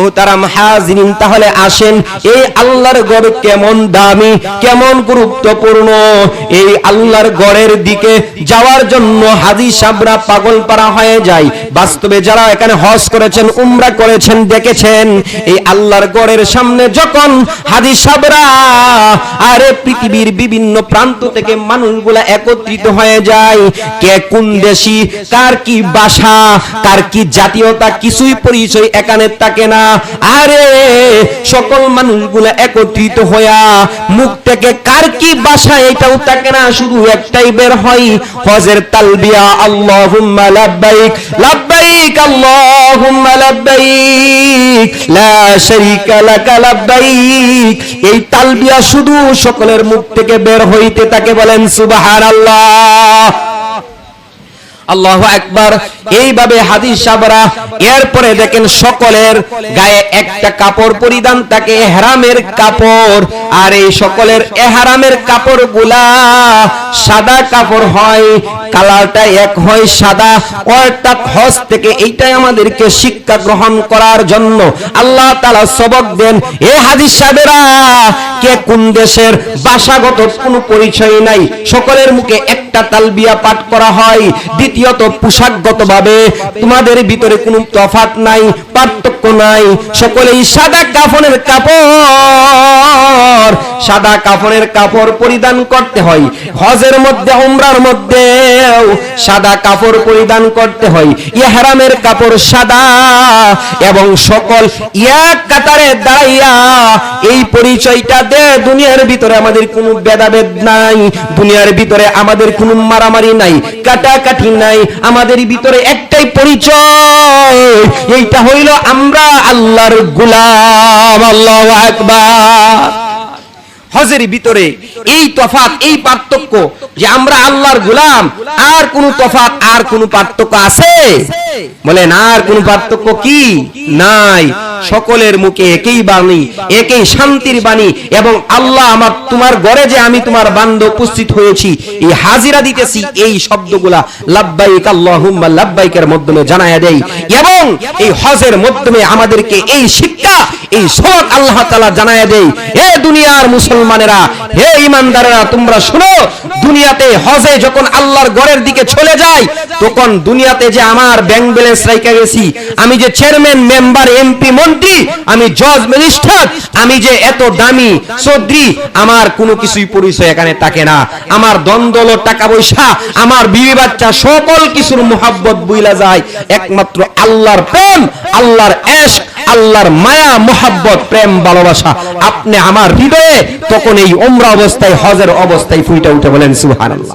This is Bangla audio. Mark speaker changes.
Speaker 1: মোহতারাম হাজিরিন তাহলে আসেন, এই আল্লাহর গড় কেমন দামি, কেমন গুরুত্বপূর্ণ? এই আল্লাহর গড়ের দিকে যাওয়ার জন্য হাজি সাবরা পাগল পারা হয়ে যায়। বাস্তবে যারা এখানে হজ করেছেন, উমরা করেছেন, দেখেছেন, এই আল্লাহর গড়ের সামনে যখন হাজি সাবরা আরে পৃথিবীর বিভিন্ন প্রান্ত থেকে মানুষগুলা একত্রিত হয়ে যায়, কে কোন দেশি, কার কি ভাষা, কার কি জাতীয়তা, কিছুই পরিচয় এখানে থাকে না। আরে, সকল মানুষগুলা একত্রিত হইয়া মুখ থেকে কার কি ভাষা এটাও থাকে না, শুধু একটাই বের হয়। হজের তালবিয়া আল্লাহুম্মা লাব্বাইক লাব্বাইক, আল্লাহুম্মা লাব্বাইক, লা শারীকা লাকা লাব্বাইক। এই তালবিয়া শুধু সকলের মুখ থেকে বের হইতে তাকে বলেন, সুবহানাল্লাহ। আল্লাহ একবার এইভাবে হাদিস সাবরা। এরপরে দেখেন সকলের গায়ে একটা কাপড় পরিধান থাকে এহরামের কাপড়। আর এই সকলের এহরামের কাপড়গুলা সাদা কাপড় হয়, কালারটা এক হয় সাদা। অর্থাৎ হজ থেকে এইটাই আমাদেরকে শিক্ষা গ্রহণ করার জন্য আল্লাহ তালা সবক দেন। এ হাদিস সাহেবেরা কে কোন দেশের ভাষাগত কোনো পরিচয় নাই, সকলের মুখে একটা তালবিয়া পাঠ করা হয়। দ্বিতীয়ত পোশাকগতভাবে তোমাদের ভিতরে কোনো তফাত নাই পার্থক্য নাই। সকলেই সাদা কাফনের কাপড়। সাদা কাফনের কাপড় পরিধান করতে হয়। হজের মধ্যে, উমরার মধ্যে সাদা কাপড় পরিধান করতে হয়। ইহরামের কাপড় সাদা এবং সকল এক কাতারে দাঁড়াইয়া এই পরিচয়টা দে। দুনিয়ার ভিতরে আমাদের কোনো ভেদাভেদ নাই। দুনিয়ার ভিতরে আমাদের কোনো মারামারি নাই। কাটাকাটি নাই। আমাদের ভিতরে একটাই পরিচয় এইটা হইল আমরা আল্লাহর গুলাম আল্লাহ আকবার। হজের ভিতরে এই তফাত, এই পার্থক্য যে আমরা আল্লাহর গোলাম, আর কোন তফাত, আর কোন পার্থক্য আছে? বলেন, আর কোন পার্থক্য কি নাই? সকলের মুখে একই বাণী, একই শান্তির বাণী, এবং আল্লাহ আমার, তোমার ঘরে যে আমি তোমার বান্ধব উপস্থিত হয়েছি, এই হাজিরা দিতেছি, এই শব্দগুলা লাব্বাইক আল্লাহুম্মা, লাব্বাইকের মাধ্যমে জানায়া দেই। এবং এই হজের মাধ্যমে আমাদেরকে এই শিক্ষা এই সবক আল্লাহ তাআলা জানায়া দেই। হে দুনিয়ার মুসলমানেরা, হে ইমানদারেরা তোমরা শুনো, দুনিয়াতে হজে যখন আল্লাহর ঘরের দিকে চলে যায় তখন দুনিয়াতে যে আমার ব্যাংক ব্যালেন্স রাইখা গেছি, আমি যে চেয়ারম্যান মেম্বার এমপি মন্ত্রী, আমি জজ ম্যাজিস্ট্রেট আমি যে এত দামি চৌধুরী, আমার কোনো কিছুই পরিচয় এখানে থাকে না। আমার দ্বন্দ্বল টাকা পয়সা, আমার বিবি বাচ্চা, সকল কিছুর মোহাব্বত বইলা যায়। একমাত্র আল্লাহর প্রেম, আল্লাহর এশক আল্লাহর মায়া, মোহাব্বত, প্রেম, ভালোবাসা আপনি আমার হৃদয়ে তখন এই ওমরা অবস্থায়, হজের অবস্থায় ফুইটা উঠে বলেন, সুবহানাল্লাহ।